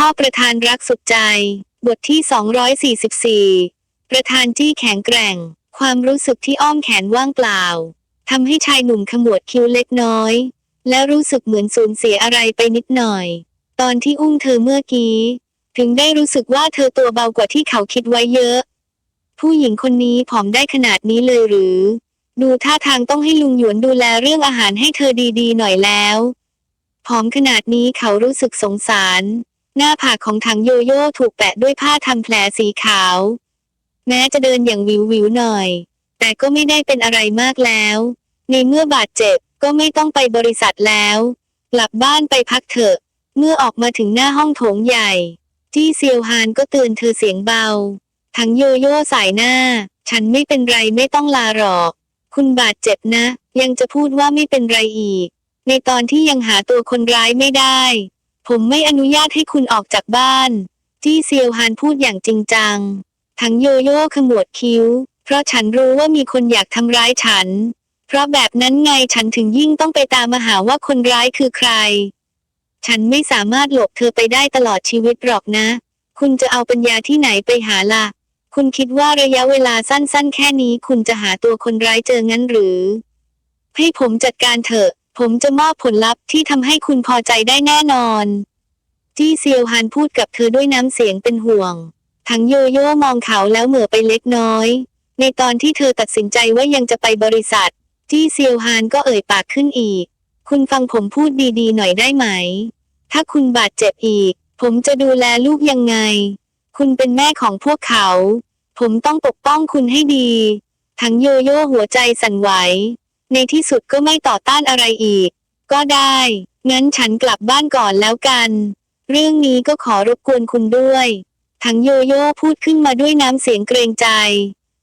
พ่อประธานรักสุดใจ บทที่ 244 ประธานจี้แข็งแกร่ง ความรู้สึกที่อ้อมแขนว่างเปล่าทำให้ชายหนุ่มขมวดคิ้วเล็กน้อย และรู้สึกเหมือนสูญเสียอะไรไปนิดหน่อย ตอนที่อุ้มเธอเมื่อกี้ ถึงได้รู้สึกว่าเธอตัวเบากว่าที่เขาคิดไว้เยอะ ผู้หญิงคนนี้ผอมได้ขนาดนี้เลยหรือ ดูท่าทางต้องให้ลุงหยวนดูแลเรื่องอาหารให้เธอดีๆ หน่อยแล้วผอมขนาดนี้เขารู้สึกสงสาร หน้าผากของถังโยโย่ถูกแปะด้วยผ้าทำแผลสีขาว แม้จะเดินอย่างวิววิวหน่อย แต่ก็ไม่ได้เป็นอะไรมากแล้ว ในเมื่อบาดเจ็บก็ไม่ต้องไปบริษัทแล้ว กลับบ้านไปพักเถอะ เมื่อออกมาถึงหน้าห้องโถงใหญ่ จี้เซียวฮานก็เตือนเธอเสียงเบา ทั้งโยโย่สายหน้า ฉันไม่เป็นไรไม่ต้องลาหรอก คุณบาดเจ็บนะ ยังจะพูดว่าไม่เป็นไรอีก ในตอนที่ยังหาตัวคนร้ายไม่ได้ ผมไม่อนุญาตให้คุณออกจากบ้าน จี้เซียวฮานพูดอย่างจริงจัง ทั้งโยโย่ขมวดคิ้ว เพราะฉันรู้ว่ามีคนอยากทำร้ายฉัน เพราะแบบนั้นไงฉันถึงยิ่งต้องไปตามมาหาว่าคนร้ายคือใคร ฉันไม่สามารถหลบเธอไปได้ตลอดชีวิตหรอกนะ คุณจะเอาปัญญาที่ไหนไปหาล่ะ คุณคิดว่าระยะเวลาสั้นๆ แค่นี้คุณจะหาตัวคนร้ายเจองั้นหรือ ให้ผมจัดการเถอะ ผมจะมอบผลลัพธ์ที่ทำให้คุณพอใจได้แน่นอน จี้เซียวฮานพูดกับเธอด้วยน้ำเสียงเป็นห่วง ทั้งโยโย่มองเขาแล้วเหม่อไปเล็กน้อย ในตอนที่เธอตัดสินใจว่ายังจะไปบริษัท จี้เซียวฮานก็เอ่ยปากขึ้นอีก คุณฟังผมพูดดีๆ หน่อยได้ไหม ถ้าคุณบาดเจ็บอีก ผมจะดูแลลูกยังไง คุณเป็นแม่ของพวกเขา ผมต้องปกป้องคุณให้ดี ทั้งโยโย่หัวใจสั่นไหว ในที่สุดก็ไม่ต่อต้านอะไรอีก ก็ได้ งั้นฉันกลับบ้านก่อนแล้วกัน เรื่องนี้ก็ขอรบกวนคุณด้วยทั้งโยโย่พูดขึ้นมาด้วยน้ำเสียงเกรงใจ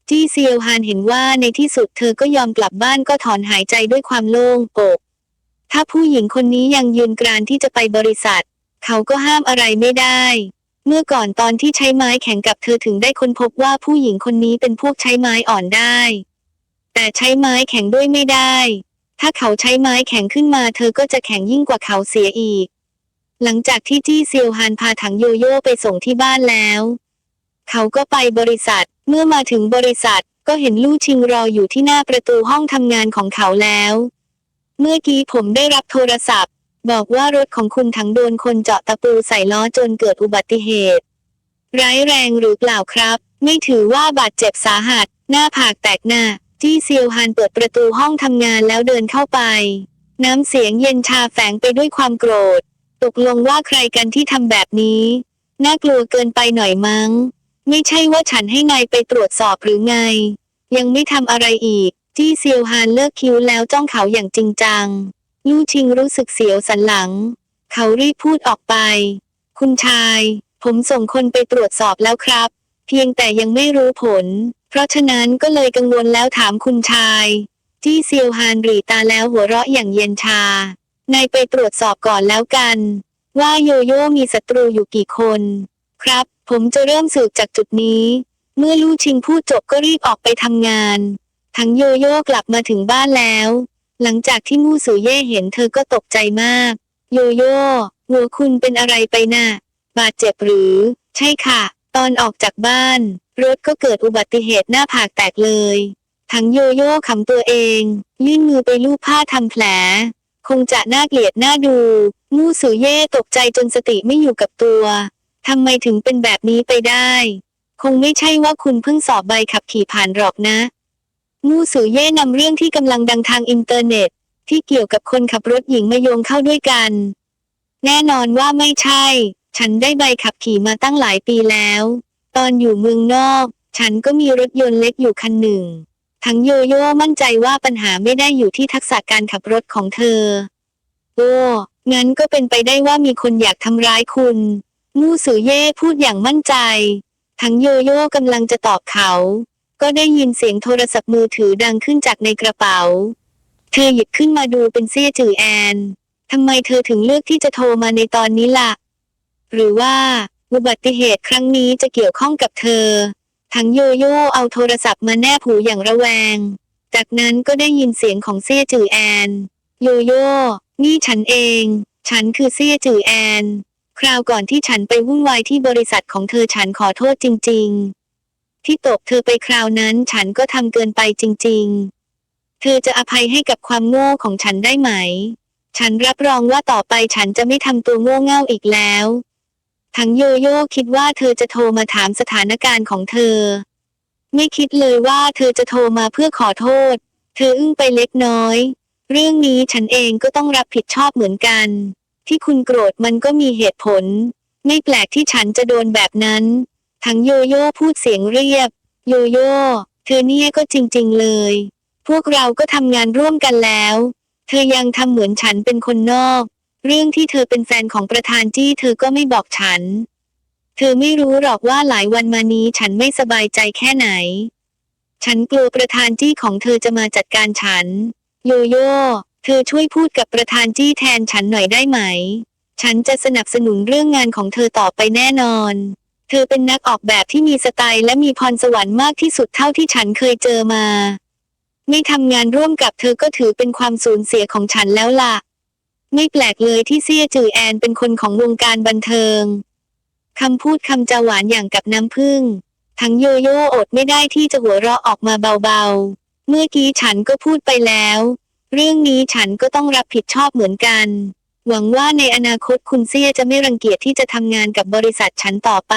จี้เซียวฮานเห็นว่าในที่สุดเธอก็ยอมกลับบ้านก็ถอนหายใจด้วยความโล่งอก ถ้าผู้หญิงคนนี้ยังยืนกรานที่จะไปบริษัท เขาก็ห้ามอะไรไม่ได้ เมื่อก่อนตอนที่ใช้ไม้แข็งกับเธอถึงได้ค้นพบว่าผู้หญิงคนนี้เป็นพวกใช้ไม้อ่อนได้ แต่ใช้ไม้แข็งด้วยไม่ได้ ถ้าเขาใช้ไม้แข็งขึ้นมาเธอก็จะแข็งยิ่งกว่าเขาเสียอีก หลังจากที่จี้เซียวฮานพาถังโยโย่ไปส่งที่บ้านแล้ว เขาก็ไปบริษัท เมื่อมาถึงบริษัทก็เห็นลู่ชิงรออยู่ที่หน้าประตูห้องทำงานของเขาแล้ว เมื่อกี้ผมได้รับโทรศัพท์ บอกว่ารถของคุณถังโดนคนเจาะตะปูใส่ล้อจนเกิดอุบัติเหตุ ร้ายแรงหรือเปล่าครับ ไม่ถือว่าบาดเจ็บสาหัส หน้าผากแตกหน้า จี้เซียวฮานเปิดประตูห้องทำงานแล้วเดินเข้าไป น้ำเสียงเย็นชาแฝงไปด้วยความโกรธ ตกลงว่าใครกันที่ทำแบบนี้ น่ากลัวเกินไปหน่อยมั้ง ไม่ใช่ว่าฉันให้นายไปตรวจสอบหรือไง ยังไม่ทำอะไรอีก จี้เซียวฮานเลิกคิ้วแล้วจ้องเขาอย่างจริงจัง ลู่ชิงรู้สึกเสียวสันหลัง เขารีบพูดออกไป คุณชาย ผมส่งคนไปตรวจสอบแล้วครับ เพียงแต่ยังไม่รู้ผล เพราะฉะนั้นก็เลยกังวลแล้วถามคุณชาย จี้เซียวฮานหรีตาแล้วหัวเราะอย่างเย็นชา นายไปตรวจสอบก่อนแล้วกัน ว่าโยโย่มีศัตรูอยู่กี่คน ครับ ผมจะเริ่มสืบจากจุดนี้ เมื่อลู่ชิงพูดจบก็รีบออกไปทำงาน ทั้งโยโย่กลับมาถึงบ้านแล้ว หลังจากที่มู่สูเย่เห็นเธอก็ตกใจมาก โยโย่หัวคุณเป็นอะไรไปน่ะบาดเจ็บหรือ ใช่ค่ะ ตอนออกจากบ้าน รถก็เกิดอุบัติเหตุหน้าผากแตกเลย ทั้งโยโย่ขำตัวเอง ยื่นมือไปลูบผ้าทำแผล คงจะน่าเกลียดน่าดู มู่สูเย่ตกใจจนสติไม่อยู่กับตัวทำไมถึงเป็นแบบนี้ไปได้ คงไม่ใช่ว่าคุณเพิ่งสอบใบขับขี่ผ่านหรอกนะ มู่สูเย่นำเรื่องที่กำลังดังทางอินเทอร์เน็ต ที่เกี่ยวกับคนขับรถหญิงมาโยงเข้าด้วยกัน แน่นอนว่าไม่ใช่ ฉันได้ใบขับขี่มาตั้งหลายปีแล้ว ตอนอยู่เมืองนอก ฉันก็มีรถยนต์เล็กอยู่คันหนึ่ง ทั้งโยโย่มั่นใจว่าปัญหาไม่ได้อยู่ที่ทักษะการขับรถของเธอ โอ้ งั้นก็เป็นไปได้ว่ามีคนอยากทำร้ายคุณ มู่สือเย่พูดอย่างมั่นใจ ทั้งโยโย่กำลังจะตอบเขา ก็ได้ยินเสียงโทรศัพท์มือถือดังขึ้นจากในกระเป๋า เธอหยิบขึ้นมาดูเป็นเสี้ยจือแอนทำไมเธอถึงเลือกที่จะโทรมาในตอนนี้ล่ะ หรือว่า อุบัติเหตุครั้งนี้จะเกี่ยวข้องกับเธอ ทั้งโยโย่เอาโทรศัพท์มาแนบหูอย่างระแวง จากนั้นก็ได้ยินเสียงของเซี่ยจือแอน โยโย่นี่ฉันเอง ฉันคือเซี่ยจือแอน คราวก่อนที่ฉันไปวุ่นวายที่บริษัทของเธอฉันขอโทษจริง ๆ ที่ตบเธอไปคราวนั้นฉันก็ทำเกินไปจริง ๆ เธอจะอภัยให้กับความโง่ของฉันได้ไหม ฉันรับรองว่าต่อไปฉันจะไม่ทำตัวโง่เง่าอีกแล้ว ทั้งโยโย่คิดว่าเธอจะโทรมาถามสถานการณ์ของเธอ ไม่คิดเลยว่าเธอจะโทรมาเพื่อขอโทษ เธออึ้งไปเล็กน้อย เรื่องนี้ฉันเองก็ต้องรับผิดชอบเหมือนกัน ที่คุณโกรธมันก็มีเหตุผล ไม่แปลกที่ฉันจะโดนแบบนั้น ทั้งโยโย่พูดเสียงเรียบ โยโย่เธอเนี่ยก็จริงๆเลย พวกเราก็ทำงานร่วมกันแล้ว เธอยังทำเหมือนฉันเป็นคนนอก เรื่องที่เธอเป็นแฟนของประธานจี้เธอก็ไม่บอกฉัน เธอไม่รู้หรอกว่าหลายวันมานี้ฉันไม่สบายใจแค่ไหน ฉันกลัวประธานจี้ของเธอจะมาจัดการฉัน โยโย่เธอช่วยพูดกับประธานจี้แทนฉันหน่อยได้ไหม ฉันจะสนับสนุนเรื่องงานของเธอต่อไปแน่นอน เธอเป็นนักออกแบบที่มีสไตล์และมีพรสวรรค์มากที่สุดเท่าที่ฉันเคยเจอมา ไม่ทำงานร่วมกับเธอก็ถือเป็นความสูญเสียของฉันแล้วล่ะ ไม่แปลกเลยที่เซี่ยจือแอนเป็นคนของวงการบันเทิงคำพูดคำจาหวานอย่างกับน้ำผึ้งทั้งโยโย่อดไม่ได้ที่จะหัวเราะออกมาเบาๆ เมื่อกี้ฉันก็พูดไปแล้ว เรื่องนี้ฉันก็ต้องรับผิดชอบเหมือนกัน หวังว่าในอนาคตคุณเซี่ยจะไม่รังเกียจที่จะทำงานกับบริษัทฉันต่อไป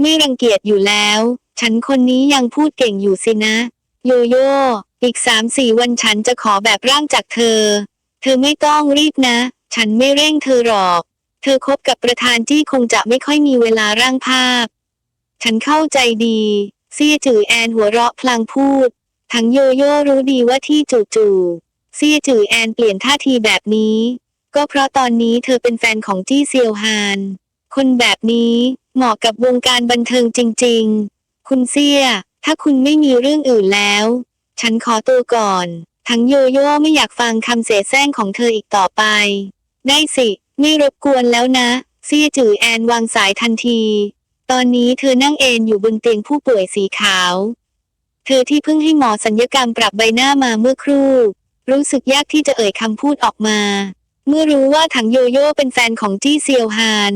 ไม่รังเกียจอยู่แล้ว ฉันคนนี้ยังพูดเก่งอยู่สินะ โยโย่อีกสามสี่วันฉันจะขอแบบร่างจากเธอ เธอไม่ต้องรีบนะ ฉันไม่เร่งเธอหรอก เธอคบกับประธานจี้คงจะไม่ค่อยมีเวลาร่างภาพ ฉันเข้าใจดีเซี่ยจือแอนหัวเราะพลางพูด ทั้งโยโย่รู้ดีว่าที่จู่ๆเซี่ยจือแอนเปลี่ยนท่าทีแบบนี้ ก็เพราะตอนนี้เธอเป็นแฟนของจี้เซียวฮาน คนแบบนี้เหมาะกับวงการบันเทิงจริง ๆ คุณเซี่ยถ้าคุณไม่มีเรื่องอื่นแล้ว ฉันขอตัวก่อน ทั้งโยโย่ไม่อยากฟังคำเสแสร้งของเธออีกต่อไป ได้สิ ไม่รบกวนแล้วนะเซี่ยจือแอนวางสายทันที ตอนนี้เธอนั่งเอนอยู่บนเตียงผู้ป่วยสีขาว เธอที่เพิ่งให้หมอสัญญกรรมปรับใบหน้ามาเมื่อครู่ รู้สึกยากที่จะเอ่ยคำพูดออกมา เมื่อรู้ว่าถังโยโย่เป็นแฟนของจี้เซียวฮาน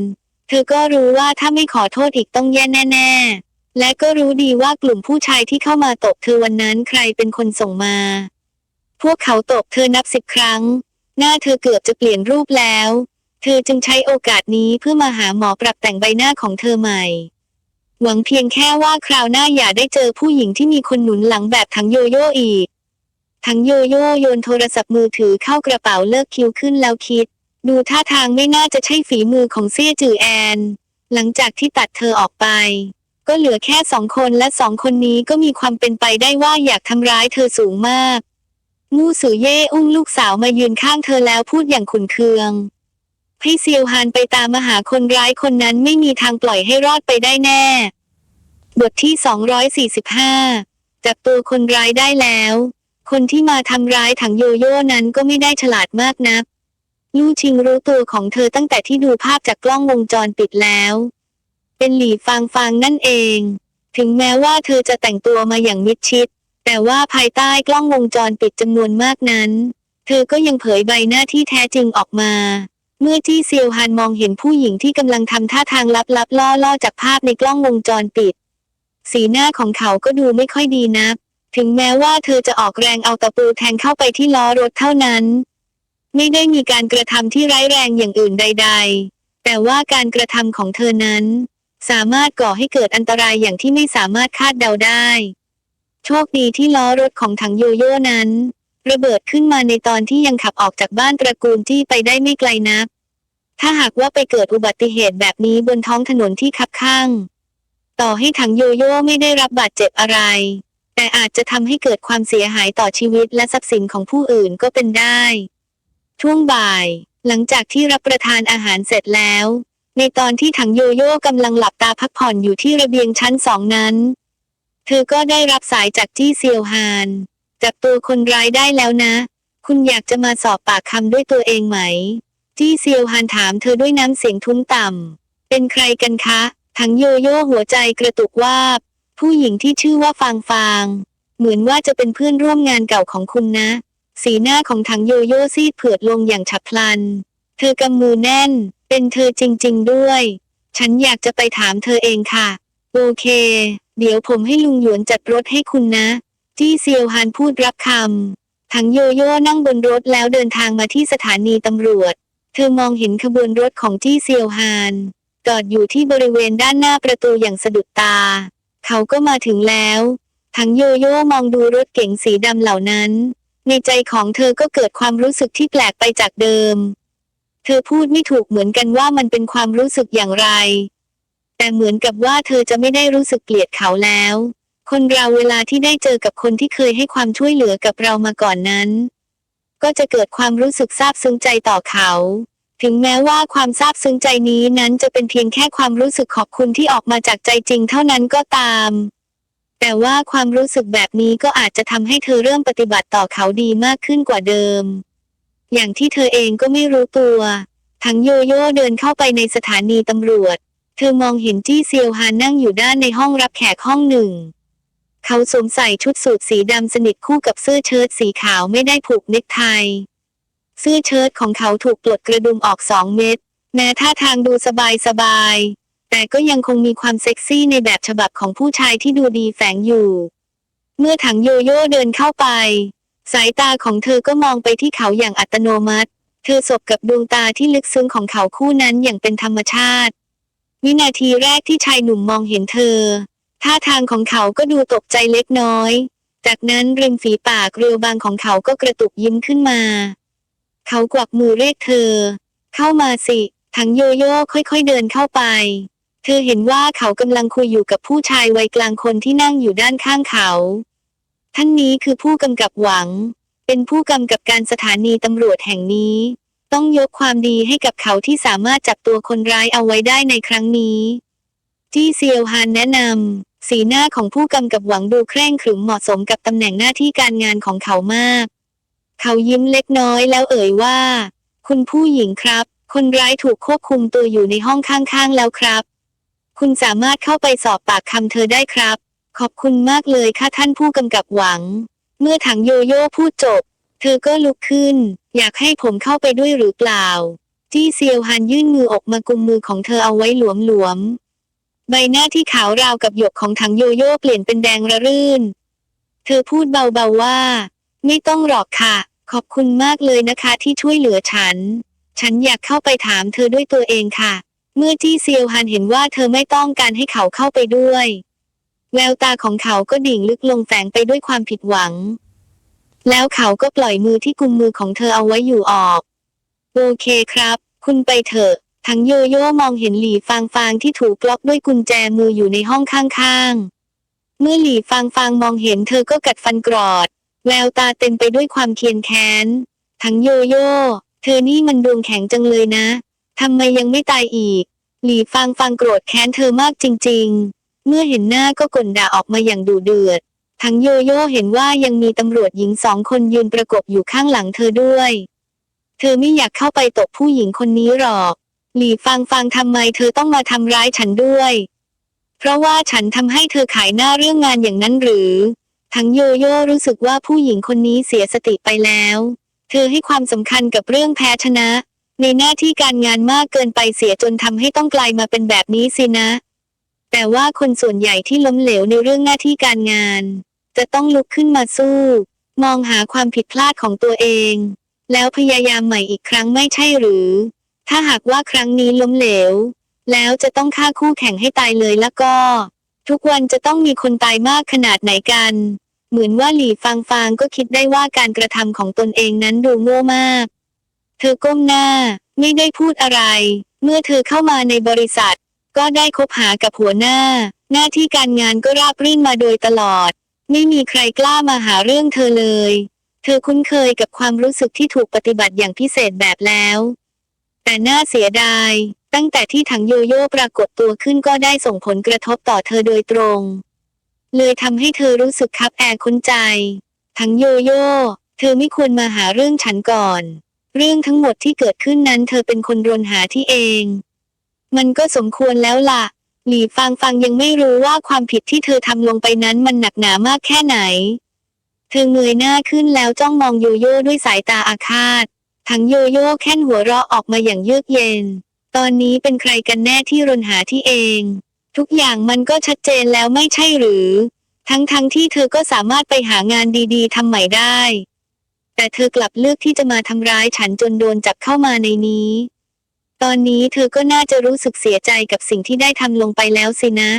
เธอก็รู้ว่าถ้าไม่ขอโทษอีกต้องแย่แน่ๆและก็รู้ดีว่ากลุ่มผู้ชายที่เข้ามาตบเธอวันนั้นใครเป็นคนส่งมา พวกเขาตบเธอนับสิบครั้ง หน้าเธอเกือบจะเปลี่ยนรูปแล้ว เธอจึงใช้โอกาสนี้เพื่อมาหาหมอปรับแต่งใบหน้าของเธอใหม่ หวังเพียงแค่ว่าคราวหน้าอย่าได้เจอผู้หญิงที่มีคนหนุนหลังแบบทั้งโยโย่อีก ทั้งโยโย่โยนโทรศัพท์มือถือเข้ากระเป๋าเลิกคิวขึ้นแล้วคิด ดูท่าทางไม่น่าจะใช่ฝีมือของเซี่ยจือแอน หลังจากที่ตัดเธอออกไปก็เหลือแค่สองคนและสองคนนี้ก็มีความเป็นไปได้ว่าอยากทำร้ายเธอสูงมาก มู่สือเย่อุ้มลูกสาวมายืนข้างเธอแล้วพูดอย่างขุนเคืองให้เซียวฮานไปตามมาหาคนร้ายคนนั้นไม่มีทางปล่อยให้รอดไปได้แน่ บทที่ 245 จับตัวคนร้ายได้แล้ว คนที่มาทำร้ายถังโยโย่นั้นก็ไม่ได้ฉลาดมากนัก ลู่ชิงรู้ตัวของเธอตั้งแต่ที่ดูภาพจากกล้องวงจรปิดแล้ว เป็นหลี่ฟางฟางนั่นเอง ถึงแม้ว่าเธอจะแต่งตัวมาอย่างมิดชิด แต่ว่าภายใต้กล้องวงจรปิดจำนวนมากนั้น เธอก็ยังเผยใบหน้าที่แท้จริงออกมา เมื่อที่เซียวฮานมองเห็นผู้หญิงที่กำลังทำท่าทางลับๆล่อๆจากภาพในกล้องวงจรปิด สีหน้าของเขาก็ดูไม่ค่อยดีนัก ถึงแม้ว่าเธอจะออกแรงเอาตะปูแทงเข้าไปที่ล้อรถเท่านั้น ไม่ได้มีการกระทำที่ร้ายแรงอย่างอื่นใด ๆ แต่ว่าการกระทำของเธอนั้น สามารถก่อให้เกิดอันตรายอย่างที่ไม่สามารถคาดเดาได้ โชคดีที่ล้อรถของถังโยโย่นั้น ระเบิดขึ้นมาในตอนที่ยังขับออกจากบ้านตระกูลจี้ไปได้ไม่ไกลนัก ถ้าหากว่าไปเกิดอุบัติเหตุแบบนี้บนท้องถนนที่คับข้าง ต่อให้ถังโยโย่ไม่ได้รับบาดเจ็บอะไร แต่อาจจะทำให้เกิดความเสียหายต่อชีวิตและทรัพย์สินของผู้อื่นก็เป็นได้ ช่วงบ่าย หลังจากที่รับประทานอาหารเสร็จแล้ว ในตอนที่ถังโยโย่กำลังหลับตาพักผ่อนอยู่ที่ระเบียงชั้นสองนั้น เธอก็ได้รับสายจากจี้เซียวฮาน จับตัวคนร้ายได้แล้วนะ คุณอยากจะมาสอบปากคำด้วยตัวเองไหม จี้เซียวฮานถามเธอด้วยน้ำเสียงทุ้มต่ำ เป็นใครกันคะ ทั้งโยโย่หัวใจกระตุกวาบ ผู้หญิงที่ชื่อว่าฟางฟาง เหมือนว่าจะเป็นเพื่อนร่วมงานเก่าของคุณนะ สีหน้าของถังโยโย่ซีดเผือดลงอย่างฉับพลัน เธอกำมือแน่น เป็นเธอจริง ๆ ด้วย ฉันอยากจะไปถามเธอเองค่ะ โอเค เดี๋ยวผมให้ลุงหยวนจัดรถให้คุณนะ จี้เซียวฮานพูดรับคำทั้งโยโย่นั่งบนรถแล้วเดินทางมาที่สถานีตำรวจ เธอมองเห็นขบวนรถของจี้เซียวฮานจอดอยู่ที่บริเวณด้านหน้าประตูอย่างสะดุดตา เขาก็มาถึงแล้ว ทั้งโยโย่มองดูรถเก๋งสีดำเหล่านั้น ในใจของเธอก็เกิดความรู้สึกที่แปลกไปจากเดิม เธอพูดไม่ถูกเหมือนกันว่ามันเป็นความรู้สึกอย่างไร แต่เหมือนกับว่าเธอจะไม่ได้รู้สึกเกลียดเขาแล้ว คนเราเวลาที่ได้เจอกับคนที่เคยให้ความช่วยเหลือกับเรามาก่อนนั้น ก็จะเกิดความรู้สึกซาบซึ้งใจต่อเขา ถึงแม้ว่าความซาบซึ้งใจนี้นั้นจะเป็นเพียงแค่ความรู้สึกขอบคุณที่ออกมาจากใจจริงเท่านั้นก็ตาม แต่ว่าความรู้สึกแบบนี้ก็อาจจะทำให้เธอเริ่มปฏิบัติต่อเขาดีมากขึ้นกว่าเดิม อย่างที่เธอเองก็ไม่รู้ตัว ทั้งโยโย่เดินเข้าไปในสถานีตำรวจ เธอมองเห็นจี้เซียวฮานนั่งอยู่ด้านในห้องรับแขกห้องหนึ่ง เขาสวมใส่ชุดสูทสีดำสนิทคู่กับเสื้อเชิ้ตสีขาวไม่ได้ผูกเนคไทเสื้อเชิ้ตของเขาถูกปลดกระดุมออกสองเม็ดแม้ท่าทางดูสบายสบายๆแต่ก็ยังคงมีความเซ็กซี่ในแบบฉบับของผู้ชายที่ดูดีแฝงอยู่ เมื่อถังโยโย่เดินเข้าไป สายตาของเธอก็มองไปที่เขาอย่างอัตโนมัติ เธอสบกับดวงตาที่ลึกซึ้งของเขาคู่นั้นอย่างเป็นธรรมชาติ วินาทีแรกที่ชายหนุ่มมองเห็นเธอ ท่าทางของเขาก็ดูตกใจเล็กน้อย จากนั้นริมฝีปากเรียวบางของเขาก็กระตุกยิ้มขึ้นมา เขากวักมือเรียกเธอ เข้ามาสิทั้งโยโย่ค่อยๆเดินเข้าไป เธอเห็นว่าเขากำลังคุยอยู่กับผู้ชายวัยกลางคนที่นั่งอยู่ด้านข้างเขา ท่านนี้คือผู้กำกับหวัง เป็นผู้กำกับการสถานีตำรวจแห่งนี้ ต้องยกความดีให้กับเขาที่สามารถจับตัวคนร้ายเอาไว้ได้ในครั้งนี้ จี้เซียวฮานแนะนำสีหน้าของผู้กำกับหวังดูเคร่งขรึมเหมาะสมกับตำแหน่งหน้าที่การงานของเขามาก เขายิ้มเล็กน้อยแล้วเอ่ยว่า คุณผู้หญิงครับ คนร้ายถูกควบคุมตัวอยู่ในห้องข้างๆแล้วครับ คุณสามารถเข้าไปสอบปากคำเธอได้ครับ ขอบคุณมากเลยค่ะท่านผู้กำกับหวัง เมื่อถังโยโย่พูดจบ เธอก็ลุกขึ้น อยากให้ผมเข้าไปด้วยหรือเปล่า จี้เซียวฮันยื่นมือออกมากุมมือของเธอเอาไว้หลวมๆ ใบหน้าที่ขาวราวกับหยกของถังโยโย่เปลี่ยนเป็นแดงระรื่น เธอพูดเบาๆว่า ไม่ต้องหรอกค่ะ ขอบคุณมากเลยนะคะที่ช่วยเหลือฉัน ฉันอยากเข้าไปถามเธอด้วยตัวเองค่ะ เมื่อจี้เซียวฮันเห็นว่าเธอไม่ต้องการให้เขาเข้าไปด้วย แววตาของเขาก็ดิ่งลึกลงแฝงไปด้วยความผิดหวัง แล้วเขาก็ปล่อยมือที่กุมมือของเธอเอาไว้อยู่ออก โอเคครับ คุณไปเถอะ ทั้งโยโย่มองเห็นหลี่ฟางฟางที่ถูกล็อกด้วยกุญแจมืออยู่ในห้องข้างๆ เมื่อหลี่ฟางฟางมองเห็นเธอก็กัดฟันกรอด แววตาเต็มไปด้วยความเคียนแค้น ทั้งโยโย่ เธอนี่มันดวงแข็งจังเลยนะ ทำไมยังไม่ตายอีก หลี่ฟางฟางโกรธแค้นเธอมากจริง ๆ เมื่อเห็นหน้าก็ก่นด่าออกมาอย่างดุเดือด ทั้งโยโย่เห็นว่ายังมีตำรวจหญิงสองคนยืนประกบอยู่ข้างหลังเธอด้วย เธอไม่อยากเข้าไปตบผู้หญิงคนนี้หรอก หลีฟางฟางทำไมเธอต้องมาทำร้ายฉันด้วย เพราะว่าฉันทำให้เธอขายหน้าเรื่องงานอย่างนั้นหรือ ทั้งโยโย่รู้สึกว่าผู้หญิงคนนี้เสียสติไปแล้ว เธอให้ความสำคัญกับเรื่องแพ้ชนะ ในหน้าที่การงานมากเกินไปเสียจนทำให้ต้องกลายมาเป็นแบบนี้สินะแต่ว่าคนส่วนใหญ่ที่ล้มเหลวในเรื่องหน้าที่การงาน จะต้องลุกขึ้นมาสู้ มองหาความผิดพลาดของตัวเอง แล้วพยายามใหม่อีกครั้งไม่ใช่หรือ ถ้าหากว่าครั้งนี้ล้มเหลว แล้วจะต้องฆ่าคู่แข่งให้ตายเลยแล้วก็ ทุกวันจะต้องมีคนตายมากขนาดไหนกัน เหมือนว่าหลี่ฟางฟางก็คิดได้ว่าการกระทำของตนเองนั้นดูโง่มาก เธอก้มหน้า ไม่ได้พูดอะไร เมื่อเธอเข้ามาในบริษัท ก็ได้คบหากับหัวหน้า หน้าที่การงานก็ราบรื่นมาโดยตลอด ไม่มีใครกล้ามาหาเรื่องเธอเลย เธอคุ้นเคยกับความรู้สึกที่ถูกปฏิบัติอย่างพิเศษแบบแล้ว แต่น่าเสียดาย ตั้งแต่ที่ถังโยโย่ปรากฏตัวขึ้นก็ได้ส่งผลกระทบต่อเธอโดยตรง เลยทำให้เธอรู้สึกคับแอร์คุ้นใจ ถังโยโย่เธอไม่ควรมาหาเรื่องฉันก่อน เรื่องทั้งหมดที่เกิดขึ้นนั้นเธอเป็นคนรนหาที่เอง มันก็สมควรแล้วล่ะ หลีฟางฟางยังไม่รู้ว่าความผิดที่เธอทำลงไปนั้นมันหนักหนามากแค่ไหน เธอเงยหน้าขึ้นแล้วจ้องมองโยโย่ด้วยสายตาอาฆาต ทั้งโยโย่แค่นหัวเราะออกมาอย่างเยือกเย็น ตอนนี้เป็นใครกันแน่ที่รนหาที่เอง ทุกอย่างมันก็ชัดเจนแล้วไม่ใช่หรือ ทั้งๆทที่เธอก็สามารถไปหางานดีๆทำใหม่ได้ แต่เธอกลับเลือกที่จะมาทำร้ายฉันจนโดนจับเข้ามาในนี้ ตอนนี้เธอก็น่าจะรู้สึกเสียใจกับสิ่งที่ได้ทำลงไปแล้วสินะ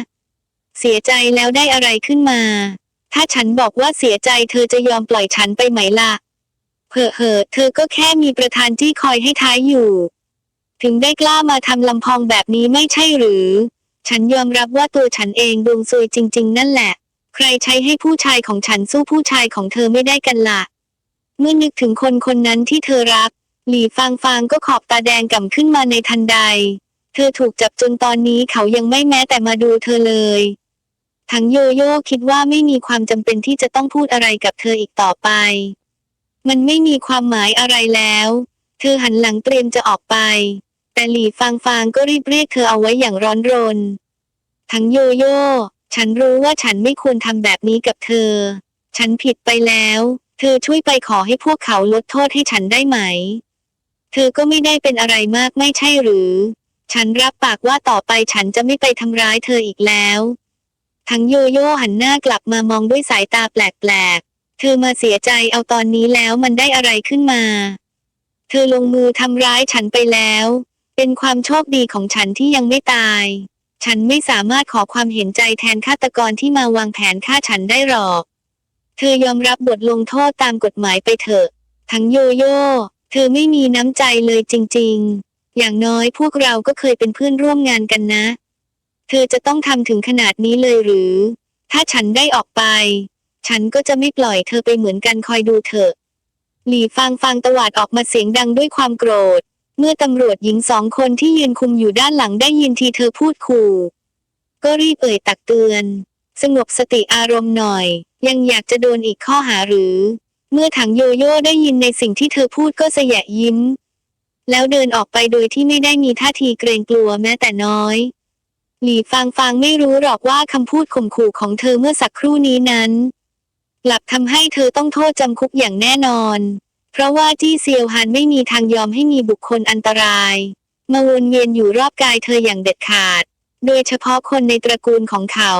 เสียใจแล้วได้อะไรขึ้นมา ถ้าฉันบอกว่าเสียใจเธอจะยอมปล่อยฉันไปไหมล่ะเพอเหอะเธอก็แค่มีประธานที่คอยให้ท้ายอยู่ ถึงได้กล้ามาทำลำพองแบบนี้ไม่ใช่หรือ ฉันยอมรับว่าตัวฉันเองดวงซวยจริง ๆ นั่นแหละ ใครใช้ให้ผู้ชายของฉันสู้ผู้ชายของเธอไม่ได้กันล่ะ เมื่อนึกถึงคนคนนั้นที่เธอรัก หลีฟางฟางก็ขอบตาแดงก่ำขึ้นมาในทันใด เธอถูกจับจนตอนนี้เขายังไม่แม้แต่มาดูเธอเลย ทั้งโยโย่คิดว่าไม่มีความจำเป็นที่จะต้องพูดอะไรกับเธออีกต่อไป มันไม่มีความหมายอะไรแล้ว เธอหันหลังเตรียมจะออกไป แต่หลีฟางฟางก็รีบเรียกเธอเอาไว้อย่างร้อนรน ทั้งโยโย่ฉันรู้ว่าฉันไม่ควรทำแบบนี้กับเธอ ฉันผิดไปแล้ว เธอช่วยไปขอให้พวกเขาลดโทษให้ฉันได้ไหม เธอก็ไม่ได้เป็นอะไรมากไม่ใช่หรือ ฉันรับปากว่าต่อไปฉันจะไม่ไปทำร้ายเธออีกแล้ว ทั้งโยโย่หันหน้ากลับมามองด้วยสายตาแปลกๆ เธอมาเสียใจเอาตอนนี้แล้วมันได้อะไรขึ้นมา เธอลงมือทำร้ายฉันไปแล้ว เป็นความโชคดีของฉันที่ยังไม่ตาย ฉันไม่สามารถขอความเห็นใจแทนฆาตกรที่มาวางแผนฆ่าฉันได้หรอก เธอยอมรับบทลงโทษตามกฎหมายไปเถอะ ทั้งโยโย่ ธอไม่มีน้ำใจเลยจริงๆ อย่างน้อยพวกเราก็เคยเป็นเพื่อนร่วมงานกันนะ เธอจะต้องทำถึงขนาดนี้เลยหรือ ถ้าฉันได้ออกไป ฉันก็จะไม่ปล่อยเธอไปเหมือนกันคอยดูเถอะ หลีฟางฟางตวาดออกมาเสียงดังด้วยความโกรธ เมื่อตำรวจหญิงสองคนที่ยืนคุมอยู่ด้านหลังได้ยินทีเธอพูดขู่ ก็รีบเอ่ยตักเตือน สงบสติอารมณ์หน่อย ยังอยากจะโดนอีกข้อหาหรือ เมื่อถังโยโย่ได้ยินในสิ่งที่เธอพูดก็สยะยิ้ม แล้วเดินออกไปโดยที่ไม่ได้มีท่าทีเกรงกลัวแม้แต่น้อย หลี่ฟางฟางไม่รู้หรอกว่าคำพูดข่มขู่ของเธอเมื่อสักครู่นี้นั้นกลับทำให้เธอต้องโทษจำคุกอย่างแน่นอน เพราะว่าจี้เซียวฮันไม่มีทางยอมให้มีบุคคลอันตรายมาวนเวียนอยู่รอบกายเธออย่างเด็ดขาด โดยเฉพาะคนในตระกูลของเขา